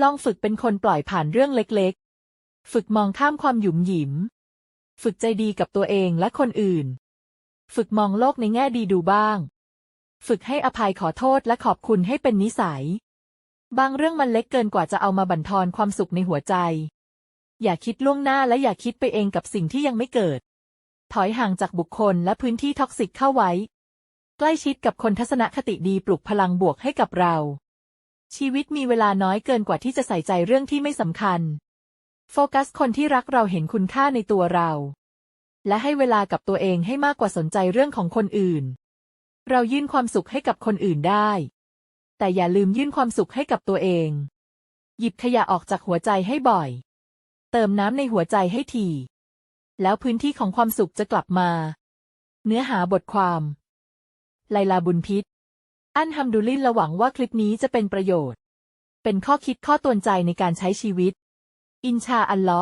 ลองฝึกเป็นคนปล่อยผ่านเรื่องเล็กๆ ฝึกมองข้ามความหยุมหยิม ฝึกใจดีกับตัวเองและคนอื่น ฝึกมองโลกในแง่ดีดูบ้าง ฝึกให้อภัยขอโทษและขอบคุณให้เป็นนิสัย บางเรื่องมันเล็กเกินกว่าจะเอามาบั่นทอนความสุขในหัวใจ อย่าคิดล่วงหน้าและอย่าคิดไปเองกับสิ่งที่ยังไม่เกิด ถอยห่างจากบุคคลและพื้นที่ท็อกซิกเข้าไว้ ใกล้ชิดกับคนทัศนคติดีปลุกพลังบวกให้กับเรา ชีวิตมีเวลาน้อยเกินกว่าที่จะใส่ใจเรื่องที่ไม่สำคัญ โฟกัสคนที่รักเราเห็นคุณค่าในตัวเรา และให้เวลากับตัวเองให้มากกว่าสนใจเรื่องของคนอื่น เรายื่นความสุขให้กับคนอื่นได้ แต่อย่าลืมยื่นความสุขให้กับตัวเอง หยิบขยะออกจากหัวใจให้บ่อย เติมน้ำในหัวใจให้ทีแล้วพื้นที่ของความสุขจะกลับมา เนื้อหาบทความ ไลลาบุญพิษ อันฮัมดุลิลละหวังว่าคลิปนี้จะเป็นประโยชน์ เป็นข้อคิดข้อตวนใจในการใช้ชีวิต อินชาอัลเลาะ